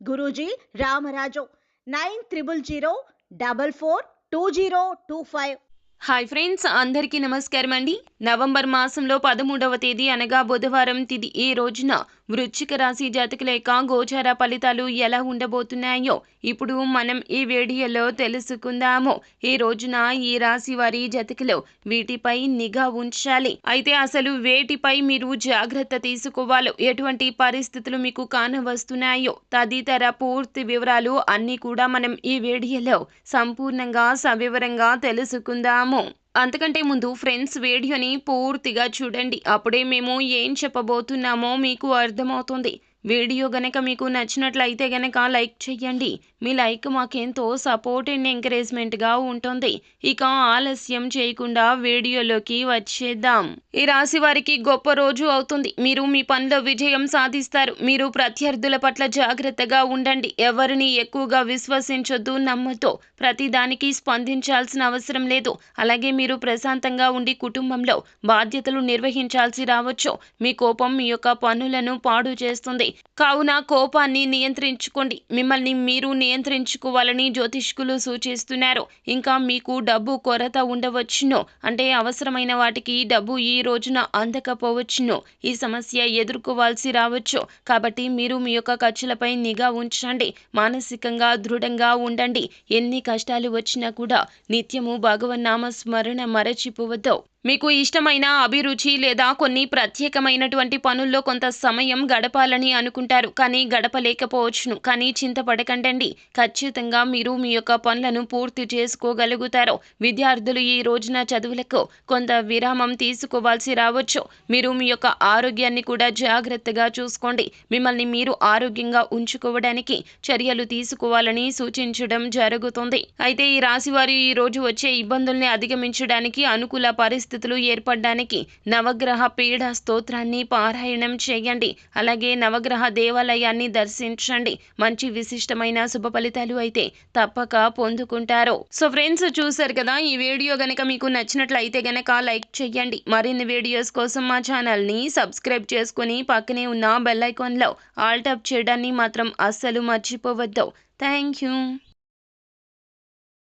Guruji Ramaraju nine triple zero double four two zero two five. Hi friends అందరికీ నమస్కారం అండి November మాసంలో పదమూడవ తేదీ అనగా బుధవారం తిది ఈ రోజున? వృశ్చిక రాశి జాతకుల లేక గోచార ఫలితాలు ఎలా ఉండబోతున్నాయో ఇప్పుడు మనం ఈ వీడియోలో తెలుసుకుందాము. ఈ రోజున ఈ రాశి వారి జతకలో వీటిపై నిఘా ఉంచాలి. అయితే అసలు వేటిపై మీరు జాగ్రత్త తీసుకోవాలో? ఎటువంటి పరిస్థితులు మీకు కానవస్తున్నాయో తదితర పూర్తి వివరాలు అన్నీ కూడా మనం ఈ వీడియోలో సంపూర్ణంగా సవివరంగా తెలుసుకుందాము. అంతకంటే ముందు ఫ్రెండ్స్ వీడియోని పూర్తిగా చూడండి. అప్పుడే మేము ఏం చెప్పబోతున్నామో మీకు అర్థమవుతుంది. వీడియో గనక మీకు నచ్చినట్లయితే గనక లైక్ చేయండి మీ లైక్ మాకెంతో సపోర్ట్ అండ్ ఎంకరేజ్మెంట్గా ఉంటుంది. ఇక ఆలస్యం చేయకుండా వీడియోలోకి వచ్చేద్దాం. ఈ రాశి వారికి గొప్ప రోజు అవుతుంది. మీరు మీ పనిలో విజయం సాధిస్తారు. మీరు ప్రత్యర్థుల పట్ల జాగ్రత్తగా ఉండండి. ఎవరిని ఎక్కువగా విశ్వసించొద్దు నమ్మతో ప్రతిదానికి స్పందించాల్సిన అవసరం లేదు. అలాగే మీరు ప్రశాంతంగా ఉండి కుటుంబంలో బాధ్యతలు నిర్వహించాల్సి రావచ్చు. మీ కోపం మీ యొక్క పనులను పాడు చేస్తుంది. కావున కోపాన్ని నియంత్రించుకోండి. మిమ్మల్ని మీరు నియంత్రించుకోవాలని జ్యోతిష్కులు సూచిస్తున్నారు. ఇంకా మీకు డబ్బు కొరత ఉండవచ్చును. అంటే అవసరమైన వాటికి డబ్బు ఈ రోజున అందకపోవచ్చును. ఈ సమస్య ఎదుర్కోవాల్సి రావచ్చు. కాబట్టి మీరు మీ యొక్క ఖర్చులపై నిఘా ఉంచండి. మానసికంగా దృఢంగా ఉండండి. ఎన్ని కష్టాలు వచ్చినా కూడా నిత్యము భగవన్నామ స్మరణ మరచిపోవద్దు. మీకు ఇష్టమైన అభిరుచి లేదా కొన్ని ప్రత్యేకమైనటువంటి పనుల్లో కొంత సమయం గడపాలని అనుకుంటారు. కానీ గడపలేకపోవచ్చును. కానీ చింతపడకండి ఖచ్చితంగా మీరు మీ యొక్క పనులను పూర్తి చేసుకోగలుగుతారు. విద్యార్థులు ఈ రోజున చదువులకు కొంత విరామం తీసుకోవాల్సి రావచ్చు. మీరు మీ యొక్క ఆరోగ్యాన్ని కూడా జాగ్రత్తగా చూసుకోండి. మిమ్మల్ని మీరు ఆరోగ్యంగా ఉంచుకోవడానికి చర్యలు తీసుకోవాలని సూచించడం జరుగుతుంది. అయితే ఈ రాశివారు ఈ రోజు వచ్చే ఇబ్బందుల్ని అధిగమించడానికి అనుకూల పరిస్థితులు ఏర్పడడానికి నవగ్రహ పీడ స్తోత్రాన్ని పారాయణం చేయండి. అలాగే నవగ్రహ దేవాలయాన్ని దర్శించండి. మంచి విశిష్టమైన శుభ ఫలితాలు అయితే తప్పక పొందుకుంటారు. సో ఫ్రెండ్స్ చూసారు కదా? ఈ వీడియో గనక మీకు నచ్చినట్లయితే గనక లైక్ చేయండి. మరిన్ని వీడియోస్ కోసం మా ఛానల్ని సబ్స్క్రైబ్ చేసుకుని పక్కనే ఉన్న బెల్ ఐకాన్లో ఆల్ టప్ చేయడాన్ని మాత్రం అస్సలు మర్చిపోవద్దు. Thank you.